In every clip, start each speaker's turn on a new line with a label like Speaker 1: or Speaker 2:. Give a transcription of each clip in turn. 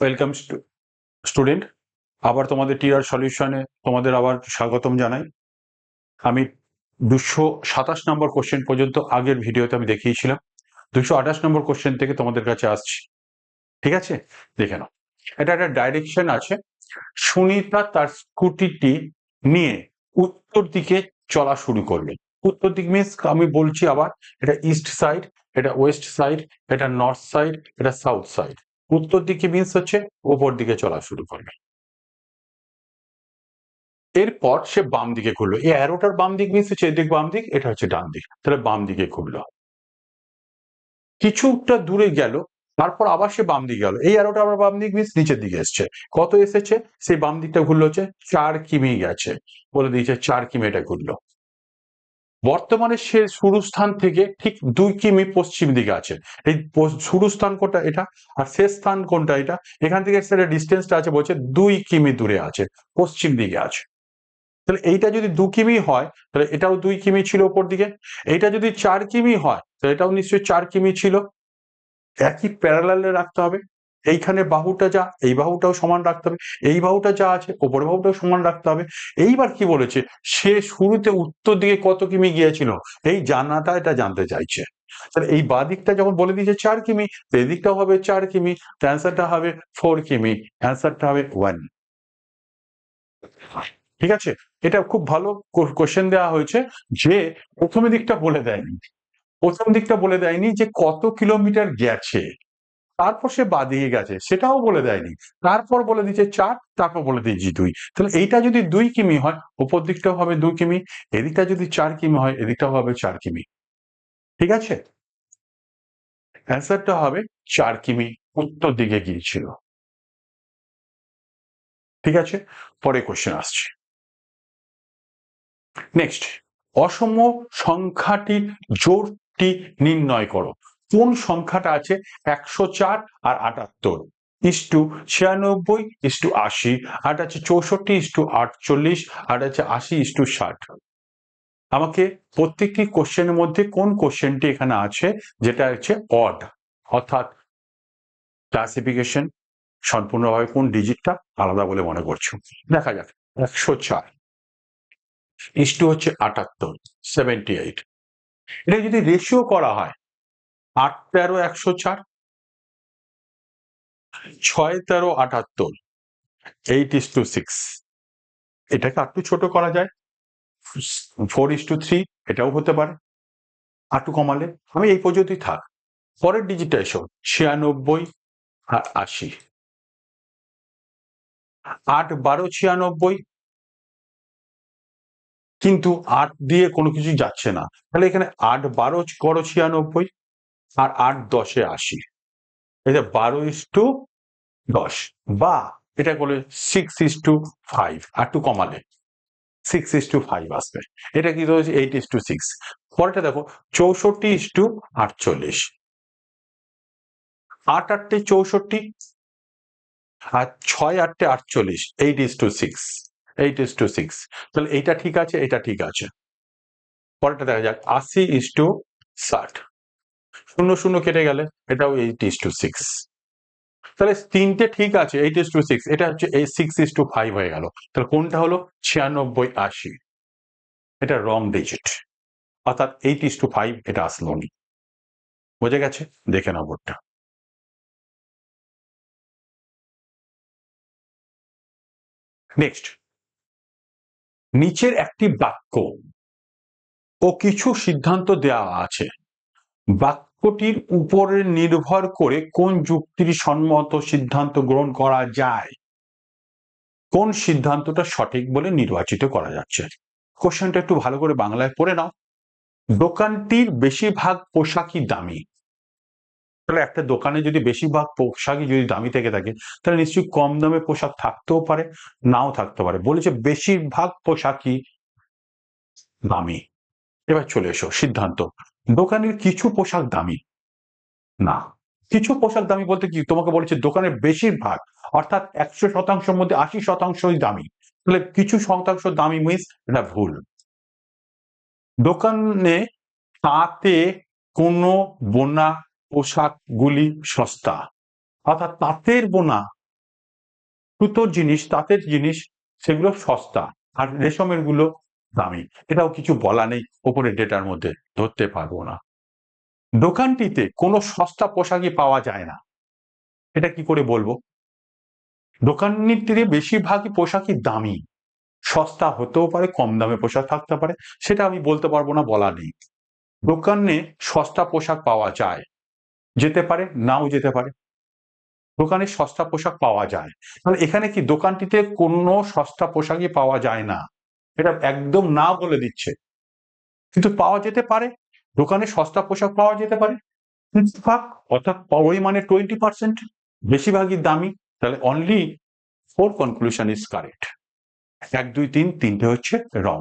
Speaker 1: Welcome student আবার তোমাদের TR সলিউশনে তোমাদের আবার স্বাগতম জানাই। আমি দুশো সাতাশ নম্বর কোশ্চেন পর্যন্ত আগের ভিডিওতে আমি দেখিয়েছিলাম। দুশো আঠাশ নম্বর কোশ্চেন থেকে তোমাদের কাছে আসছি। ঠিক আছে? দেখে নাও। এটা একটা ডাইরেকশন আছে। সুনিতা তার স্কুটিটি নিয়ে উত্তর দিকে চলা শুরু করবে উত্তর দিক মিন্স আমি বলছি আবার, এটা ইস্ট সাইড এটা ওয়েস্ট সাইড এটা নর্থ সাইড এটা সাউথ সাইড উত্তর দিকে মিন্স হচ্ছে ওপর দিকে চলা শুরু করবে। এরপর সে বাম দিকে ঘুরলো। এই অ্যারোটার বাম দিক মিন্স হচ্ছে এদিক বাম দিক, এটা হচ্ছে ডান দিক। তাহলে বাম দিকে ঘুরলো। কিছুটা দূরে গেল, তারপর আবার সে বাম দিকে গেল। এই অ্যারোটা আবার বাম দিক মিন্স নিচের দিকে এসছে। কত এসেছে? সেই বাম দিকটা ঘুরলো হচ্ছে চার কিমি গেছে। বলে দিয়েছে চার কিমি এটা ঘুরলো। বর্তমানে সে শুরুস্থান থেকে ঠিক দুই কিমি পশ্চিম দিকে আছে। এই পস- শুরুস্থান কোনটা এটা? আর শেষ স্থান কোনটা এটা? এখান থেকে সেটা ডিস্টেন্সটা আছে বলছে দুই কিমি দূরে আছে, পশ্চিম দিকে আছে। তাহলে এইটা যদি দু কিমি হয়, তাহলে এটাও দুই কিমি ছিল ওপর দিকে। এইটা যদি চার কিমি হয়, তাহলে এটাও নিশ্চয়ই চার কিমি ছিল। একই প্যারালালে রাখতে হবে। এইখানে বাহুটা যা, এই বাহুটাও সমান রাখতে হবে, এই বাহুটা যা আছে ওপর বাহুটাও সমান রাখতে হবে। এইবার কি বলেছে? সে শুরুতে উত্তর দিকে কত কিমি গিয়েছিল? এই জানাটা এটা জানতে চাইছে। তাহলে এই বা দিকটা যখন বলে দিয়েছে চার কিমি, তো এই দিকটাও হবে চার কিমি অ্যান্সারটা হবে ফোর কিমি, অ্যান্সারটা হবে ওয়ান। ঠিক আছে? এটা খুব ভালো কোশ্চেন দেওয়া হয়েছে যে প্রথমে দিকটা বলে দেয়নি। প্রথম দিকটা বলে দেয়নি যে কত কিলোমিটার গেছে। তারপর সে বাদিয়ে গেছে, সেটাও বলে দেয়নি। তারপর বলে দিচ্ছে চার, তারপর বলে দিয়েছি দুই। তাহলে এইটা যদি দুই কিমি হয়, উপর দিকটাও হবে দুই কিমি, এদিকটা যদি চার কিমি হয়, এদিকটাও হবে চার কিমি। ঠিক আছে? অ্যান্সারটা হবে চার কিমি, উত্তর দিকে গিয়েছিল। ঠিক আছে? পরে কোশ্চেন আসছে। নেক্সট অসম সংখ্যাটির জোরটি নির্ণয় করো। কোন সংখ্যাটা আছে? একশো চার আর আটাত্তর। ইস্টু ছিয়ানব্বই ইস্টু আশি। আর আছে চৌষট্টি ইস্টু আটচল্লিশ। আর আছে আশি ইস্টু ষাট। আমাকে প্রত্যেকটি কোশ্চেনের মধ্যে কোন কোশ্চেনটি এখানে আছে? যেটা হচ্ছে অড অর্থাৎ ক্লাসিফিকেশন সম্পূর্ণভাবে কোন ডিজিটটা আলাদা বলে মনে করছ। দেখা যাক, একশো চার। ইস্টু হচ্ছে আটাত্তর সেভেন্টি এইট এটা যদি রেশিও করা হয় আট তেরো একশো চার, ছয় তেরো আটাত্তর এইট ইস টু সিক্স এটাকে একটু ছোট করা যায়। ফোর ইস টু থ্রি এটাও হতে পারে। আটু কমালে। আমি এই পর্যন্তই থাক। পরের ডিজিটটা এসো ছিয়ানব্বই আর আশি। আট বারো ছিয়ানব্বই। কিন্তু আট দিয়ে কোনো কিছু যাচ্ছে না। তাহলে এখানে আট বারো করো ছিয়ানব্বই। আর আট দশে আশি। এটা বারো ইস টু দশ, বা এটা করলে সিক্স ইস টু ফাইভ আর টু কমালে। সিক্স ইস টু ফাইভ আসবে। এটা কি রয়েছে? এইট ইস টু সিক্স পরেরটা দেখো, চৌষট্টি ইস টু আটচল্লিশ। আট আটটে চৌষট্টি, আর ছয় আটটে আটচল্লিশ eight is two six eight is two six তাহলে এইটা ঠিক আছে, এটা ঠিক আছে। পরেরটা দেখা যাক, আশি ইস টু ষাট। শূন্য শূন্য কেটে গেলে এটাও এইট ইস টু সিক্স তাহলে তিনটে ঠিক আছে এইট ইস টু সিক্স এটা হচ্ছে এই সিক্স ইস টু ফাইভ হয়ে গেল। তাহলে কোনটা হলো? ছিয়ানব্বই আশি। এটা রং ডিজিট অর্থাৎ এইট ইস টু ফাইভ এটা আসলো নি। বোঝা গেছে? দেখে নাও বোর্ডটা নেক্সট নিচের একটি বাক্য। ও কিছু সিদ্ধান্ত দেওয়া আছে। বাক্যটির উপরে নির্ভর করে কোন যুক্তির সম্মত সিদ্ধান্ত গ্রহণ করা যায়। কোন সিদ্ধান্তটা সঠিক বলে নির্বাচিত করা যাচ্ছে? কোশ্চেনটা একটু ভালো করে বাংলায় পড়ে নাও। দোকানটির বেশিরভাগ পোশাকই দামি। তাহলে একটা দোকানে যদি বেশিরভাগ পোশাকই যদি দামি থেকে থাকে, তাহলে নিশ্চয়ই কম দামে পোশাক থাকতেও পারে, নাও থাকতে পারে। বলেছে বেশিরভাগ পোশাকই দামি। এবার চলে এসো, সিদ্ধান্ত। দোকানের কিছু পোশাক দামি। না, কিছু পোশাক দামি বলতে কি? তোমাকে বলেছে, দোকানের বেশিরভাগ, অর্থাৎ একশো শতাংশের মধ্যে আশি শতাংশই দামি। তাহলে কিছু শতাংশ দামি মিস এটা ভুল। দোকানে তাতে কোনো বোনা পোশাকগুলি সস্তা, অর্থাৎ তাঁতের বোনা সুতোর জিনিস, তাঁতের জিনিস, সেগুলো সস্তা। আর রেশমেরগুলো দামি এটাও কিছু বলা নেই ওপরে ডেটার মধ্যে ধরতে পারব না। দোকানটিতে কোনো সস্তা পোশাকই পাওয়া যায় না। এটা কি করে বলব? দোকানটিতে বেশিরভাগই পোশাকই দামি। সস্তা হতেও পারে, কম দামে পোশাক থাকতে পারে, সেটা আমি বলতে পারব না বলা নেই। দোকানে সস্তা পোশাক পাওয়া যায়। যেতে পারে, নাও যেতে পারে। দোকানে সস্তা পোশাক পাওয়া যায়। তাহলে এখানে কি দোকানটিতে কোনো সস্তা পোশাকই পাওয়া যায় না? এটা একদম না বলে দিচ্ছে। কিন্তু পাওয়া যেতে পারে, দোকানে সস্তা পোশাক পাওয়া যেতে পারে। ভাগ অর্থাৎ পরিমাণে টোয়েন্টি পার্সেন্ট বেশিরভাগই দামি, তাহলে only four conclusion is correct এক, দুই, তিন, তিনটে হচ্ছে রং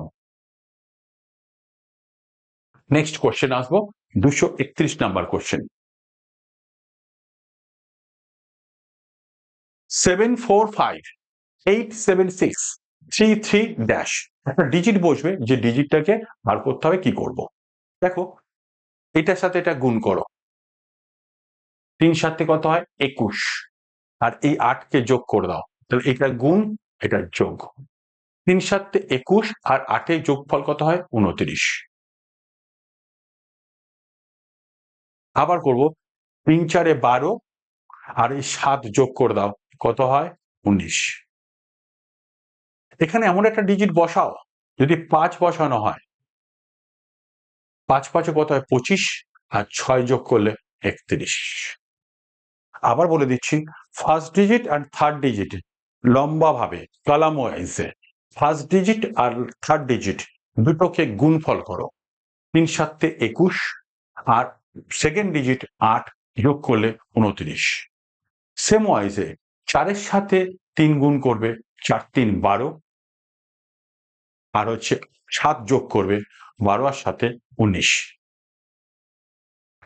Speaker 1: নেক্সট কোশ্চেন আসব, দুশো একত্রিশ number question seven four five eight seven six three three dash একটা ডিজিট বসবে যে ডিজিটটাকে বার করতে হবে, কি করব? দেখো, এটার সাথে এটা গুণ করো। তিন সাথে কত হয়? একুশ। আর এই আটকে যোগ করে দাও। তাহলে এটা গুণ, এটা যোগ। তিন সাতে একুশ আর আটে যোগফল কত হয়? উনত্রিশ। আবার করব, তিন চারে বারো আর এই সাত যোগ করে দাও, কত হয়? উনিশ। এখানে এমন একটা ডিজিট বসাও, যদি পাঁচ বসানো হয়। পাঁচ পাঁচে কত হয়? পঁচিশ, আর ছয় যোগ করলে একত্রিশ। আবার বলে দিচ্ছি ফার্স্ট ডিজিট আর থার্ড ডিজিট লম্বা ভাবে কলাম ওয়াইজে ফার্স্ট ডিজিট আর থার্ড ডিজিট দুটোকে গুণফল করো। তিন সাতে একুশ, আর সেকেন্ড ডিজিট আট যোগ করলে উনত্রিশ। সেম ওয়াইজে চারের সাথে তিন গুণ করবে, চার তিন বারো আর হচ্ছে সাত যোগ করবে বারো আর সাথে উনিশ।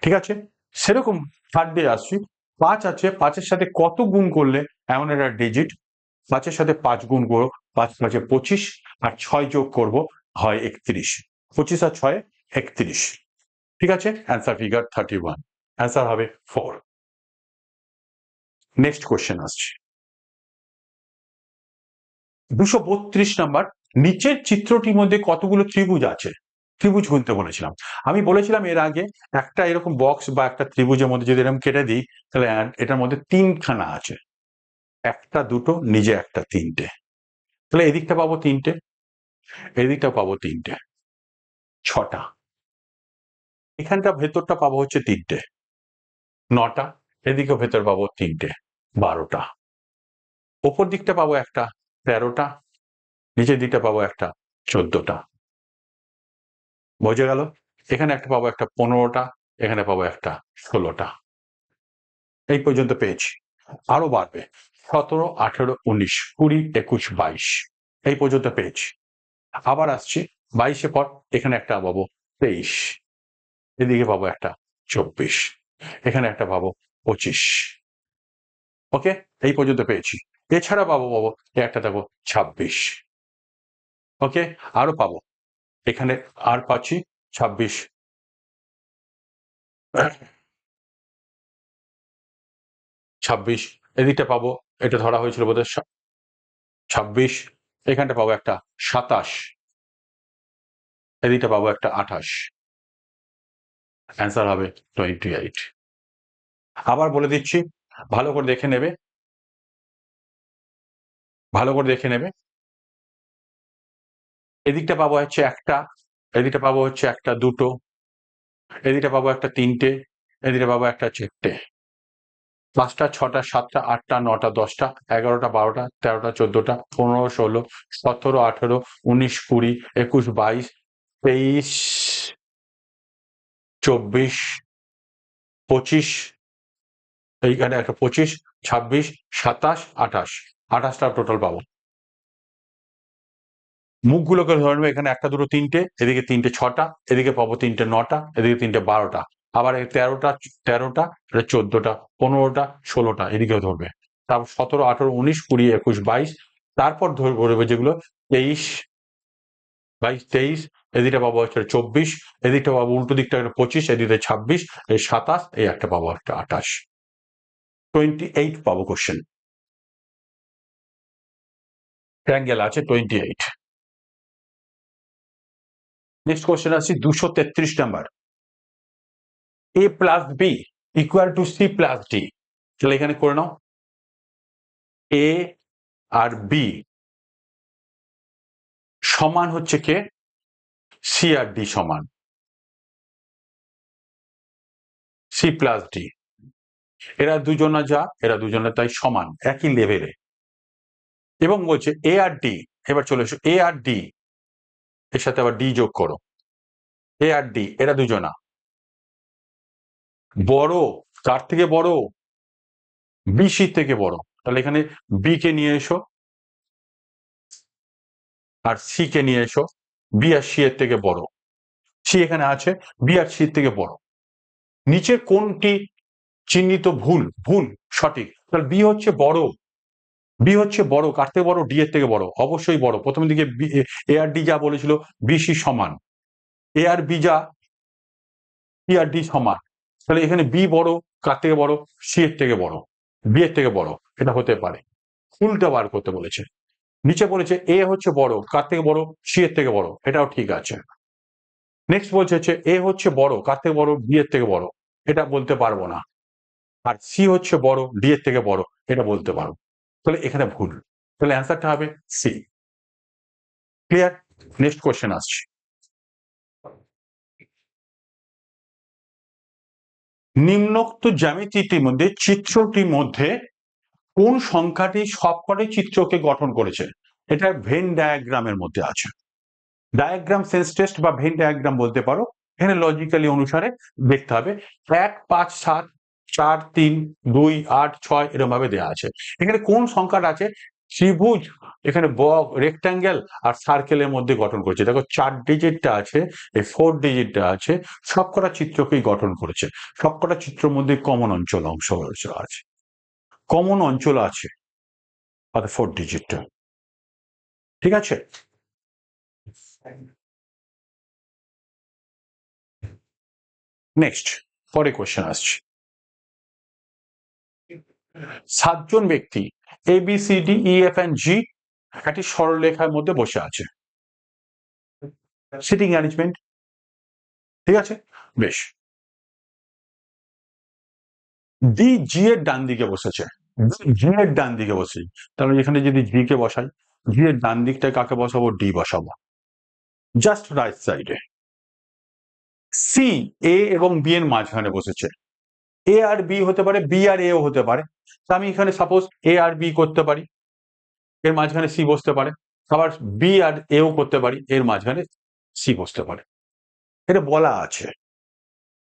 Speaker 1: ঠিক আছে? সেরকম থার্ড ডে আসছি পাঁচ আছে, পাঁচের সাথে কত গুণ করলে এমন একটা ডিজিট পাঁচের সাথে পাঁচ গুণ করো, পাঁচ পাঁচে পঁচিশ আর ছয় যোগ করব হয় একত্রিশ। পঁচিশ আর ছয়, একত্রিশ। ঠিক আছে? Answer figure thirty one answer হবে ফোর নেক্সট কোশ্চেন আসছে। দুশো বত্রিশ নাম্বার নিচের চিত্রটির মধ্যে কতগুলো ত্রিভুজ আছে? ত্রিভুজ গুনতে বলেছিলাম। আমি বলেছিলাম এর আগে একটা এরকম বক্স বা একটা ত্রিভুজের মধ্যে যদি এরকম কেটে দিই, তাহলে এটার মধ্যে তিনখানা আছে। একটা, দুটো, নিজে একটা, তিনটে। তাহলে এদিকটা পাবো তিনটে। এদিকটা পাবো তিনটে। ছটা। এখানটা ভেতরটা পাবো হচ্ছে তিনটে। নটা। এদিকে ভেতর পাবো তিনটে। বারোটা। ওপর দিকটা পাবো একটা। তেরোটা। নিচের দিকটা পাবো একটা চোদ্দটা। বোঝা গেল? এখানে একটা পাবো একটা পনেরোটা, এখানে পাবো একটা ষোলোটা। এই পর্যন্ত পেয়েছি। আরও বাড়বে। সতেরো, আঠেরো, উনিশ, কুড়ি, একুশ, বাইশ। এই পর্যন্ত পেয়েছি। আবার আসছি। বাইশে পর এখানে একটা পাবো তেইশ। এদিকে পাবো একটা চব্বিশ। এখানে একটা পাবো পঁচিশ। ওকে? এই পর্যন্ত পেয়েছি। এছাড়া পাবো পাবো, একটা দেখো ছাব্বিশ। ওকে আরও পাবো। এখানে আর পাচ্ছি ছাব্বিশ। ছাব্বিশ। এদিকটা পাবো। এটা ধরা হয়েছিল বোধ ছাব্বিশ। এখানটা পাবো একটা সাতাশ। এদিকটা পাবো একটা আঠাশ। অ্যান্সার হবে টোয়েন্টি এইট আবার বলে দিচ্ছি, ভালো করে দেখে নেবে। ভালো করে দেখে নেবে। এদিকটা পাবো হচ্ছে একটা, এদিকটা পাবো হচ্ছে একটা দুটো, এদিকটা পাবো একটা তিনটে এদিকে পাবো একটা চারটে। পাঁচটা, ছটা, সাতটা, আটটা, নটা, দশটা, এগারোটা, বারোটা, তেরোটা, চোদ্দটা, পনেরো, ষোলো, সতেরো, আঠেরো, উনিশ, কুড়ি, একুশ, বাইশ, তেইশ, চব্বিশ, পঁচিশ, এইখানে একটা পঁচিশ, ছাব্বিশ, সাতাশ, আঠাশ, আঠাশটা টোটাল পাবো। মুখগুলোকে ধরে নেবে, এখানে একটা, দুটো, তিনটে, এদিকে তিনটে, ছটা, এদিকে পাবো তিনটে, নটা, এদিকে তিনটে, বারোটা, আবার তেরোটা তেরোটা চোদ্দটা, পনেরোটা, ষোলোটা, এদিকেও ধরবে। তারপর সতেরো, আঠেরো, উনিশ, কুড়ি, একুশ, বাইশ, তারপর ধরবে যেগুলো তেইশ, বাইশ, তেইশ এদিকটা পাবো হচ্ছে চব্বিশ, এদিকটা পাবো উল্টো দিকটা পঁচিশ, এদিকে ছাব্বিশ এই সাতাশ, এই একটা পাবো একটা আঠাশ। টোয়েন্টি এইট পাবো কোশ্চেন ট্রায়াঙ্গেল আছে টোয়েন্টি এইট নেক্সট কোশ্চেন আছে দুশো তেত্রিশ number A plus B equal to C plus D তাহলে এখানে করে নাও। এ আর বি সমান হচ্ছে কে? সি আর ডি সমান। সি প্লাস ডি এরা দুজনা যা, এরা দুজনে তাই সমান, একই লেভেলে এবং বলছে এ আর ডি এবার চলে এসো। এ আর ডি এর সাথে আবার ডি যোগ করো। এ আর ডি এরা দুজনা। বড় কার থেকে বড়? বিসি থেকে বড়। তাহলে এখানে বি কে নিয়ে এসো। আর সি কে নিয়ে এসো। বি আর সি এর থেকে বড়। সি এখানে আছে বি আর সি থেকে বড়। নিচের কোনটি চিহ্নিত ভুল? ভুল, সঠিক। তাহলে বি হচ্ছে বড়। বি হচ্ছে বড় থেকে বড়? ডি এর থেকে বড়, অবশ্যই বড়। প্রথম দিকে এ আর ডি যা বলেছিল বিসি সমান। এ আর বি যা পি আর ডি সমান। তাহলে এখানে বি বড়, কার থেকে বড়? সি এর থেকে বড়। বি এর থেকে বড়, এটা হতে পারে। উল্টা বার করতে বলেছে। নিচে বলেছে এ হচ্ছে বড়, কার থেকে বড়? সি এর থেকে বড়, এটাও ঠিক আছে। নেক্সট বলছে হচ্ছে এ হচ্ছে বড়, কার থেকে বড়? বি এর থেকে বড়, এটা বলতে পারব না। আর সি হচ্ছে বড় ডি এর থেকে বড়, এটা বলতে পারব। তাহলে এখানে ভুল। তাহলে অ্যান্সারটা হবে সি ক্লিয়ার নেক্সট কোশ্চেন আসছে। নিম্নোক্ত জ্যামিতিটির মধ্যে, চিত্রটির মধ্যে কোন সংখ্যাটি সবকটি চিত্রকে গঠন করেছে? এটা ভেন ডায়াগ্রামের মধ্যে আছে। ডায়াগ্রাম সেন্স টেস্ট বা ভেন ডায়াগ্রাম বলতে পারো। এখানে লজিক্যালি অনুসারে দেখতে হবে। এক, পাঁচ, সাত চার, তিন, দুই, আট, ছয় এরকম ভাবে দেওয়া আছে। এখানে কোন সংখ্যাটা আছে? ত্রিভুজ, এখানে বক রেক্টাঙ্গেল আর সার্কেলের মধ্যে গঠন করেছে। দেখো, চার ডিজিটটা আছে, এই ফোর ডিজিটটা আছে, সবকটা চিত্রকেই গঠন করেছে। সবকটা চিত্রের মধ্যে কমন অঞ্চল অংশ আছে। কমন অঞ্চল আছে, আর ফোর ডিজিটটা ঠিক আছে? নেক্সট পরে কোশ্চেন আসছে। সাতজন ব্যক্তি A B C D E F and G একটি সরলরেখার মধ্যে বসে আছে। সিটিং অ্যারেঞ্জমেন্ট ঠিক আছে? বেশ। ডি জি এর ডান দিকে বসেছে জি এর ডান দিকে বসে তাহলে এখানে যদি জি কে বসাই জি এর ডান দিকটা কাকে বসাবো? ডি বসাবো। জাস্ট রাইট সাইডে সি এ এবং বি এর মাঝখানে বসেছে। এ আর বি হতে পারে বি আর এও হতে পারে। তা আমি এখানে সাপোজ এ আর বি করতে পারি, এর মাঝখানে সি বসতে পারে। আবার বি আর এও করতে পারি, এর মাঝখানে সি বসতে পারে। এটা বলা আছে।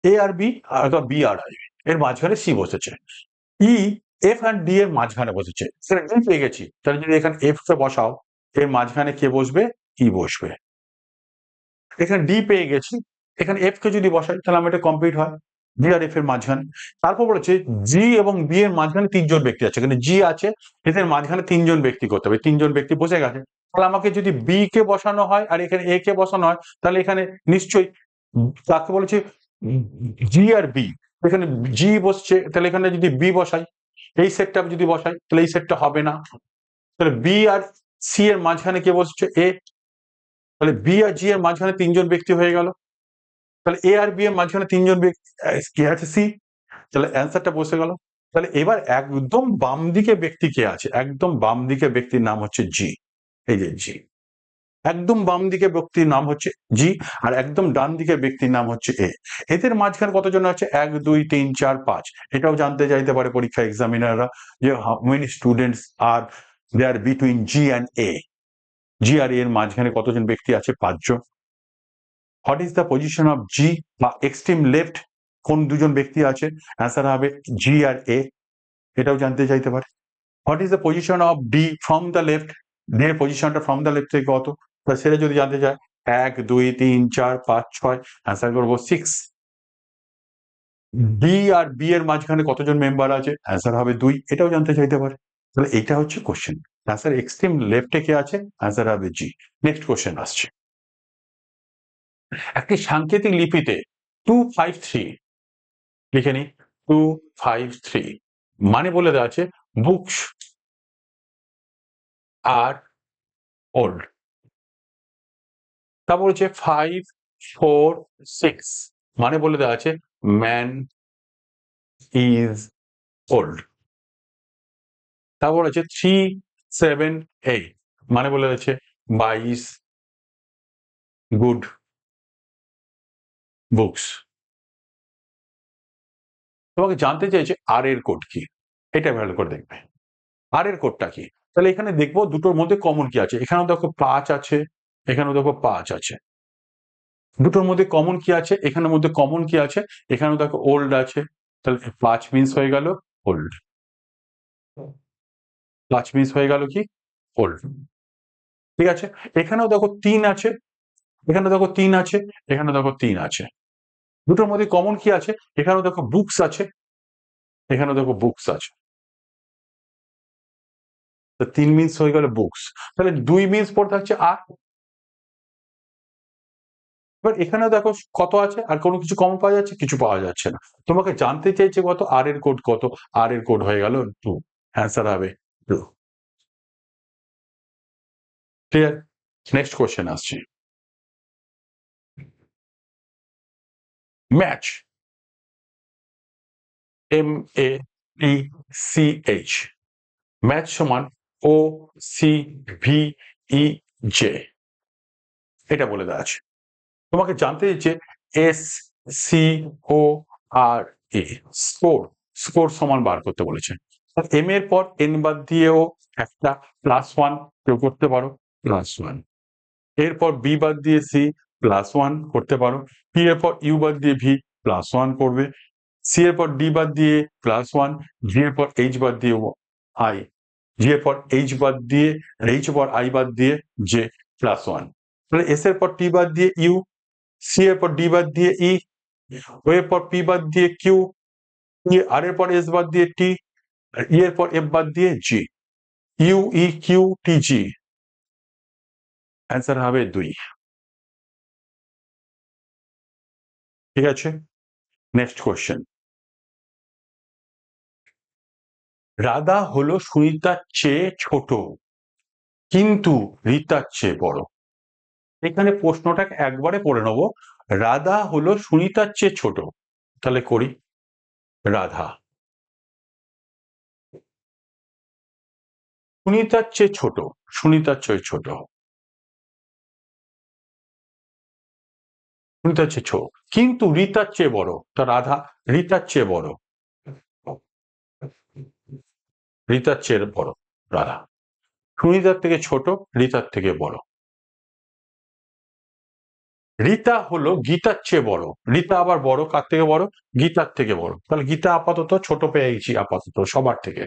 Speaker 1: এ আর বি আর বি আর আই এর মাঝখানে সি বসেছে। ই এফ অ্যান্ড ডি এর মাঝখানে বসেছে। সেটা গেছি। তাহলে যদি এখানে এফ কে বসাও, এর মাঝখানে কে বসবে? ই বসবে। এখানে ডি পেয়ে গেছি। এখানে এফ কে যদি বসাই, তাহলে আমার এটা কমপ্লিট হয়। জি আর এফ এর মাঝখানে। তারপর বলেছে জি এবং বি এর মাঝখানে তিনজন ব্যক্তি আছে। এখানে জি আছে এদের মাঝখানে তিনজন ব্যক্তি করতে হবে। তিনজন ব্যক্তি বসে গেছে। তাহলে আমাকে যদি বি কে বসানো হয় আর এখানে এ কে বসানো হয়, তাহলে এখানে নিশ্চয়ই তাকে বলেছে জি আর বি এখানে জি বসছে, তাহলে এখানে যদি বি বসাই, এই সেটটা যদি বসাই, তাহলে এই সেটটা হবে না। তাহলে বি আর সি এর মাঝখানে কে বসছে? এ তাহলে বি আর জি এর মাঝখানে তিনজন ব্যক্তি হয়ে গেল। তাহলে এ আর বি এর মাঝখানে তিনজন কে আছে? সি তাহলে অ্যান্সারটা বসে গেল। তাহলে এবার একদম বাম দিকে ব্যক্তি কে আছে? একদম বাম দিকে ব্যক্তির নাম হচ্ছে জি এই যে জি একদম বাম দিকে ব্যক্তির নাম হচ্ছে জি আর একদম ডান দিকে ব্যক্তির নাম হচ্ছে এ এদের মাঝখানে কতজন আছে? এক, দুই, তিন, চার, পাঁচ। এটাও জানতে চাইতে পারে পরীক্ষা এক্সামিনাররা যে how many students are there between G and A G আর এর মাঝখানে কতজন ব্যক্তি আছে? পাঁচজন। What is the position of G বা এক্সট্রিম লেফট কোন দুজন ব্যক্তি আছে? অ্যান্সার হবে জি আর এ এটাও জানতে চাইতে পারে। What is the position of D from the left D এর পজিশনটা ফ্রম দ্য লেফট থেকে কত? সেটা যদি জানতে চায়, এক, দুই, তিন, চার, পাঁচ, ছয় অ্যান্সার করব সিক্স ডি আর বি এর মাঝখানে কতজন মেম্বার আছে? অ্যান্সার হবে দুই। এটাও জানতে চাইতে পারে। তাহলে এটা হচ্ছে কোশ্চেন অ্যান্সার এক্সট্রিম লেফটে কে আছে? অ্যান্সার হবে জি নেক্সট কোশ্চেন আসছে। একটি সাংকেতিক লিপিতে টু ফাইভ থ্রি লিখে নি টু ফাইভ থ্রি মানে বলে দেওয়া আছে বুকস আর ওল্ড তারপর হচ্ছে ফাইভ ফোর সিক্স মানে বলে দেওয়া আছে ম্যান ইজ ওল্ড তারপর আছে থ্রি সেভেন এইট মানে বলে দেওয়া যাচ্ছে বাইশ গুড বুকস তোমাকে জানতে চাইছে আর এর কোড কি? এটা ভালো করে দেখবে। আর এর কোডটা কি? তাহলে এখানে দেখব দুটোর মধ্যে কমন কি আছে। এখানেও দেখো পাঁচ আছে, এখানেও দেখো পাঁচ আছে। দুটোর মধ্যে কমন কি আছে? এখানের মধ্যে কমন কি আছে? এখানেও দেখো ওল্ড আছে। তাহলে পাঁচ মিনস হয়ে গেল ওল্ড পাঁচ মিনস হয়ে গেল কি? ওল্ড ঠিক আছে? এখানেও দেখো তিন আছে। এখানে দেখো তিন আছে, এখানে দেখো তিন আছে। দুটোর মধ্যে কমন কি আছে? এখানেও দেখো বুকস আছে, এখানেও দেখো বুকস আছে। তো তিন মিনস হয়ে গেল বুকস তাহলে দুই মিনস পর থাকছে আর? এবার এখানেও দেখো কত আছে? আর কোনো কিছু কমন পাওয়া যাচ্ছে? কিছু পাওয়া যাচ্ছে না। তোমাকে জানতে চাইছে কত? আর এর কোড কত? আর এর কোড হয়ে গেল টু অ্যান্সার হবে টু ক্লিয়ার নেক্সট কোশ্চেন আসছে। Match M A T C H match সমান O C V E J এটা বলে দেওয়া আছে। তোমাকে জানতে দিচ্ছে S C O R E score score সমান বার করতে বলেছে। এম এর পর এন বাদ দিয়েও একটা প্লাস ওয়ান কেউ করতে পারো। প্লাস ওয়ান এরপর বি বাদ দিয়ে সি প্লাস ওয়ান করতে পারো। পি এর পর ইউ বাদ দিয়ে ভি প্লাস ওয়ান করবে। সি এর পর ডি বাদ দিয়ে প্লাস ওয়ান জি এর পর এইচ বাদ দিয়ে আই জি এর পর এইচ বাদ দিয়ে এইচ পর আই বাদ দিয়ে জে প্লাস ওয়ান তাহলে এস এর পর টি বাদ দিয়ে ইউ সি এর পর ডি বাদ দিয়ে ই ও এর পর পি বাদ দিয়ে কিউ আর এর পর এস বাদ দিয়ে টি ই এর পর এফ বাদ দিয়ে G U E Q T G answer হবে দুই। ঠিক আছে? নেক্সট কোয়েশ্চেন রাধা হলো সুনিতার চেয়ে ছোট, কিন্তু রীতার চেয়ে বড়। এখানে প্রশ্নটা একবারে পড়ে নেব। রাধা হলো সুনিতার চেয়ে ছোট, তাহলে করি। রাধা। সুনিতার চেয়ে ছোট, সুনিতার চেয়ে ছোট। সুনিতার চেয়ে ছোট। কিন্তু রীতার চেয়ে বড় তার রাধা রীতার চেয়ে বড়। রীতার চেয়ে বড়, রাধা। সুনিতার থেকে ছোট, রীতার থেকে বড়। রীতা হলো গীতার চেয়ে বড়। রীতা আবার বড় কার থেকে বড়? গীতার থেকে বড়। তাহলে গীতা আপাতত ছোট পেয়ে গেছি আপাতত সবার থেকে।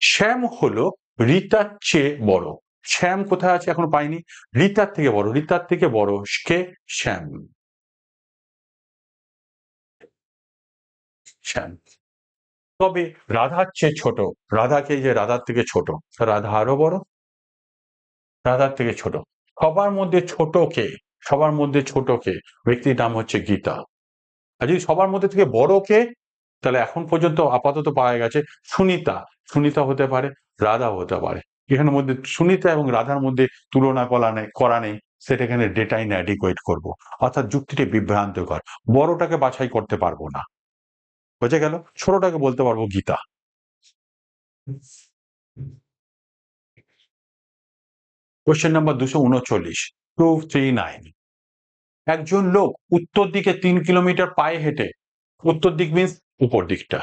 Speaker 1: শ্যাম হলো রীতার চেয়ে বড়। শ্যাম কোথায় আছে এখনও পাইনি? রিতার থেকে বড়, রিতার থেকে বড় কে? শ্যাম। শ্যাম। তবে রাধার চেয়ে ছোট, রাধাকে যে রাধার থেকে ছোট, রাধা আরও বড়, রাধার থেকে ছোট। সবার মধ্যে ছোট কে? সবার মধ্যে ছোট কে? ব্যক্তির নাম হচ্ছে গীতা। আর যদি সবার মধ্যে থেকে বড় কে? তাহলে এখন পর্যন্ত আপাতত পাওয়া গেছে সুনিতা। সুনিতা হতে পারে, রাধা হতে পারে। এখানের মধ্যে সুনিতা এবং রাধার মধ্যে তুলনা করা নেই করা নেই, সেটা এখানে ডেটাই অ্যাডিকুয়েট করব। অর্থাৎ যুক্তিটি বিভ্রান্তকর। বড়টাকে বাছাই করতে পারব না। বোঝা গেল? ছোটটাকে বলতে পারব গীতা। কোশ্চেন নাম্বার দুশো উনচল্লিশ। টু থ্রি নাইন একজন লোক উত্তর দিকে তিন কিলোমিটার পায়ে হেঁটে, উত্তর দিক মিন্স উপর দিকটা।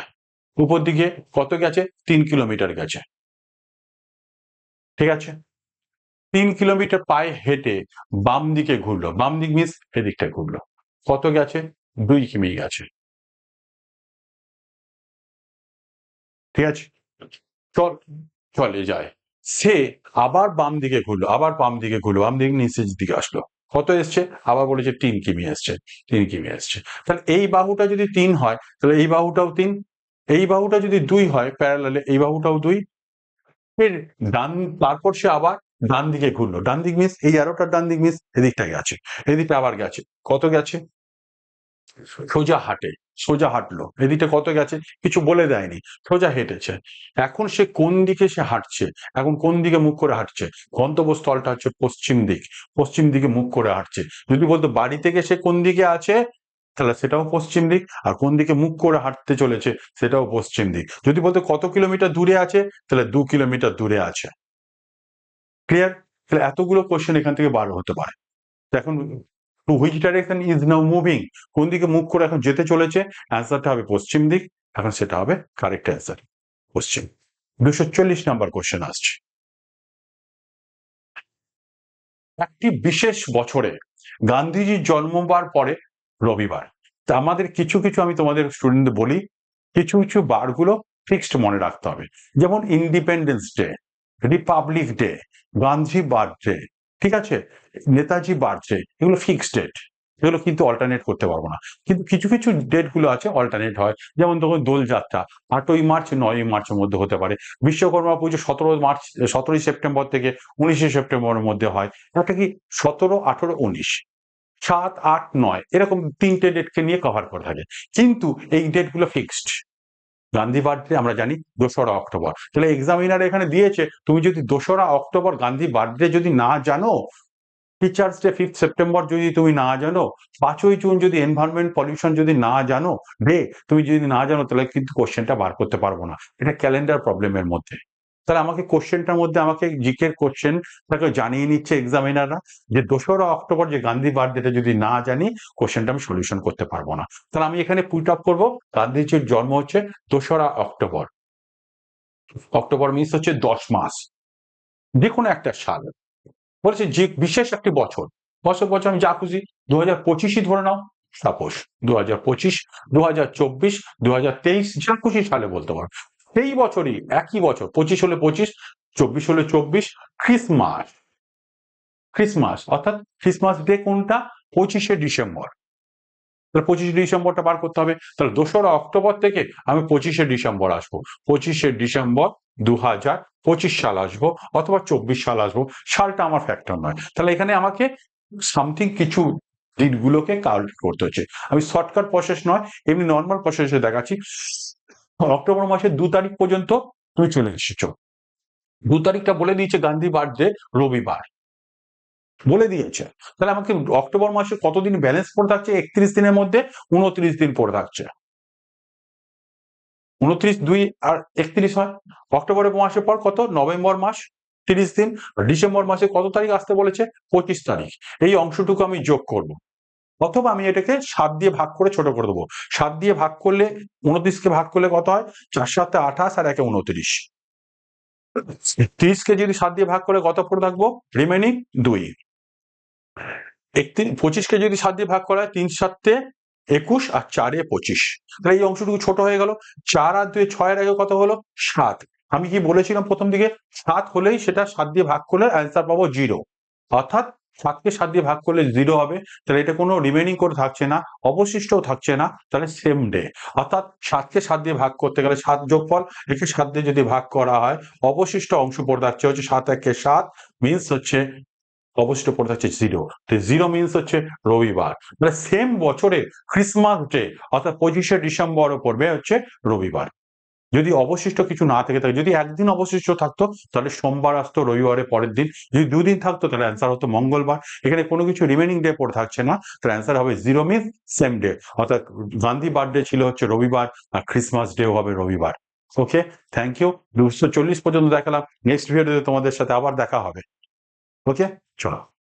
Speaker 1: উপর দিকে কত গেছে? তিন কিলোমিটার গেছে। ঠিক আছে? তিন কিলোমিটার পায়ে হেঁটে বাম দিকে ঘুরলো। বাম দিক মিন্স এদিকটা ঘুরলো। কত গেছে? দুই কিমি গেছে। ঠিক আছে? চল, চলে যায়। সে আবার বাম দিকে ঘুরলো, আবার বাম দিকে ঘুরলো, বাম দিকে নিচের দিকে আসলো। কত এসছে? আবার বলেছে তিন কিমি এসছে, তিন কিমি এসছে। তাহলে এই বাহুটা যদি তিন হয়, তাহলে এই বাহুটাও তিন। এই বাহুটা যদি দুই হয় প্যারালালে এই বাহুটাও দুই এর ডান, তারপর সে আবার ডান দিকে ঘুরলো। ডান দিক মিস এই অ্যারোটার ডান দিক মিস এদিকটা গেছে। এদিকটা আবার গেছে। কত গেছে? সোজা হাটে। সোজা হাঁটলো। এদিকে কত গেছে? কিছু বলে দেয়নি। সোজা হেঁটেছে। এখন সে কোন দিকে সে হাঁটছে? এখন কোন দিকে মুখ করে হাঁটছে? গন্তব্যস্থলটা হচ্ছে পশ্চিম দিক। পশ্চিম দিকে মুখ করে হাঁটছে। যদি বলতো বাড়ি থেকে সে কোন দিকে আছে? তাহলে সেটাও পশ্চিম দিক। আর কোন দিকে মুখ করে হাঁটতে চলেছে, সেটাও পশ্চিম দিক। যদি বলতো কত কিলোমিটার দূরে আছে, তাহলে দু কিলোমিটার দূরে আছে। ক্লিয়ার তাহলে এতগুলো কোশ্চেন এখান থেকে বার হতে পারে। এখন to which direction is now moving কোন দিকে মুখ করে এখন যেতে চলেছে? অ্যান্সারটা হবে পশ্চিম দিক। এখন সেটা হবে কারেক্ট অ্যান্সার পশ্চিম। দুশো চল্লিশ নাম্বার কোশ্চেন আসছে। একটি বিশেষ বছরে গান্ধীজির জন্মবার পরে রবিবার। তা আমাদের কিছু কিছু আমি তোমাদের স্টুডেন্টদের বলি, কিছু কিছু বারগুলো ফিক্সড মনে রাখতে হবে। যেমন independence day republic day Gandhi birthday ঠিক আছে? নেতাজি বার্থডে এগুলো ফিক্সড ডেট এগুলো কিন্তু অল্টারনেট করতে পারব না। কিন্তু কিছু কিছু ডেটগুলো আছে অল্টারনেট হয়। যেমন তখন দোলযাত্রা আটই মার্চ, নয়ই মার্চের মধ্যে হতে পারে। বিশ্বকর্মা পুজো সতেরো মার্চ, সতেরোই সেপ্টেম্বর থেকে উনিশে সেপ্টেম্বরের মধ্যে হয়। এটা কি সতেরো, আঠেরো, উনিশ? সাত, আট, নয়, এরকম তিনটে ডেটকে নিয়ে কভার করে থাকে। কিন্তু এই ডেটগুলো ফিক্সড গান্ধী বার্থডে আমরা জানি দোসরা অক্টোবর। তাহলে এক্সামিনার এখানে দিয়েছে, তুমি যদি দোসরা অক্টোবর গান্ধী বার্থডে যদি না জানো টিচার্স ডে ফিফথ সেপ্টেম্বর যদি তুমি না জানো, পাঁচই জুন যদি এনভায়রনমেন্ট পলিউশন যদি না জানো ডে তুমি যদি না জানো, তাহলে কিন্তু কোশ্চেনটা বার করতে পারব না। এটা ক্যালেন্ডার প্রবলেমের মধ্যে। তাহলে আমাকে কোশ্চেনটার মধ্যে আমাকে জিকের কোশ্চেন তাকে জানিয়ে নিচ্ছে এক্সামিনাররা যে দোসরা অক্টোবর যে গান্ধী বার্থডেটা যদি না জানি কোশ্চেনটা আমি সলিউশন করতে পারব না। তাহলে আমি এখানে পুট আপ করব। গান্ধীজির জন্ম হচ্ছে দোসরা অক্টোবর। অক্টোবর মিস হচ্ছে দশ মাস। যে কোনো একটা সাল। বলেছে যে বিশেষ একটি বছর। বছর বছর আমি যা খুশি। দু হাজার পঁচিশই ধরে নাও। সাপোজ দু হাজার পঁচিশ দু হাজার চব্বিশ দু হাজার তেইশ, যা খুশি সালে বলতে পারো। সেই বছরই, একই বছর, পঁচিশ হলে পঁচিশ, চব্বিশ হলে চব্বিশ ক্রিসমাস ক্রিসমাস অর্থাৎ ক্রিসমাস ডে কোনটা? পঁচিশে ডিসেম্বর। তাহলে পঁচিশে ডিসেম্বরটা বার করতে হবে। তাহলে দোসরা অক্টোবর থেকে আমি পঁচিশে ডিসেম্বর আসব। পঁচিশে ডিসেম্বর দু হাজার পঁচিশ সাল আসব অথবা চব্বিশ সাল আসব, সালটা আমার ফ্যাক্টর নয়। তাহলে এখানে আমাকে সামথিং কিছু দিনগুলোকে কাউন্ট করতে হচ্ছে। আমি শর্টকাট প্রসেস নয়, এমনি নর্মাল প্রসেসে দেখাচ্ছি। অক্টোবর মাসের দু তারিখ পর্যন্ত তুমি চলে এসেছ। দু তারিখটা বলে দিয়েছে গান্ধী বার্থডে রবিবার। বলে দিয়েছে। তাহলে আমাকে অক্টোবর মাসে কতদিন ব্যালেন্স পড়ে থাকছে? একত্রিশ দিনের মধ্যে উনত্রিশ দিন পড়ে থাকছে। উনত্রিশ দুই আর একত্রিশ হয়। অক্টোবরের মাসের পর কত? নভেম্বর মাস, তিরিশ দিন। ডিসেম্বর মাসে কত তারিখ আসতে বলেছে? পঁচিশ তারিখ। এই অংশটুকু আমি যোগ করব। অথবা আমি এটাকে সাত দিয়ে ভাগ করে ছোট করে দেবো। সাত দিয়ে ভাগ করলে উনত্রিশকে ভাগ করলে কত হয়? চার সাতে আঠাশ আর একে উনত্রিশ ত্রিশকে যদি সাত দিয়ে ভাগ করে কত পড়ে থাকব রিমেনিং দুই। একত্রিশ পঁচিশকে যদি সাত দিয়ে ভাগ করা হয়, তিন সাতে একুশ আর চারে পঁচিশ। তাহলে এই অংশটুকু ছোট হয়ে গেল। চার আর দুই ছয়ের আগে কত হলো? সাত। আমি কি বলেছিলাম প্রথম দিকে? সাত হলেই সেটা সাত দিয়ে ভাগ করলে অ্যান্সার পাবো জিরো অর্থাৎ সাতকে সাত দিয়ে ভাগ করলে জিরো হবে, তাহলে এটা কোনো রিমেনিং করে থাকছে না, অবশিষ্টও থাকছে না, তাহলে সেম ডে অর্থাৎ সাতকে সাত দিয়ে ভাগ করতে গেলে সাত যোগফল একে সাত দিয়ে যদি ভাগ করা হয়, অবশিষ্ট অংশ পড়ে থাকছে হচ্ছে সাত একে সাত মিনস হচ্ছে অবশিষ্ট পড়ে থাকছে জিরো তো জিরো মিনস হচ্ছে রবিবার। মানে সেম বছরে ক্রিসমাস ডে অর্থাৎ পঁচিশে ডিসেম্বরও পড়বে হচ্ছে রবিবার। যদি অবশিষ্ট কিছু না থেকে থাকে, যদি একদিন অবশিষ্ট থাকতো, তাহলে সোমবার আসতো রবিবারের পরের দিন। যদি দুদিন থাকতো, তাহলে অ্যান্সার হতো মঙ্গলবার। এখানে কোনো কিছু রিমেনিং ডে পড়ে থাকছে না, তাহলে অ্যান্সার হবে জিরো মিন সেম ডে অর্থাৎ গান্ধী বার্থডে ছিল হচ্ছে রবিবার, আর ক্রিসমাস ডেও হবে রবিবার। ওকে থ্যাংক ইউ দুশো চল্লিশ পর্যন্ত দেখালাম। নেক্সট ভিডিওতে তোমাদের সাথে আবার দেখা হবে। ওকে চলো।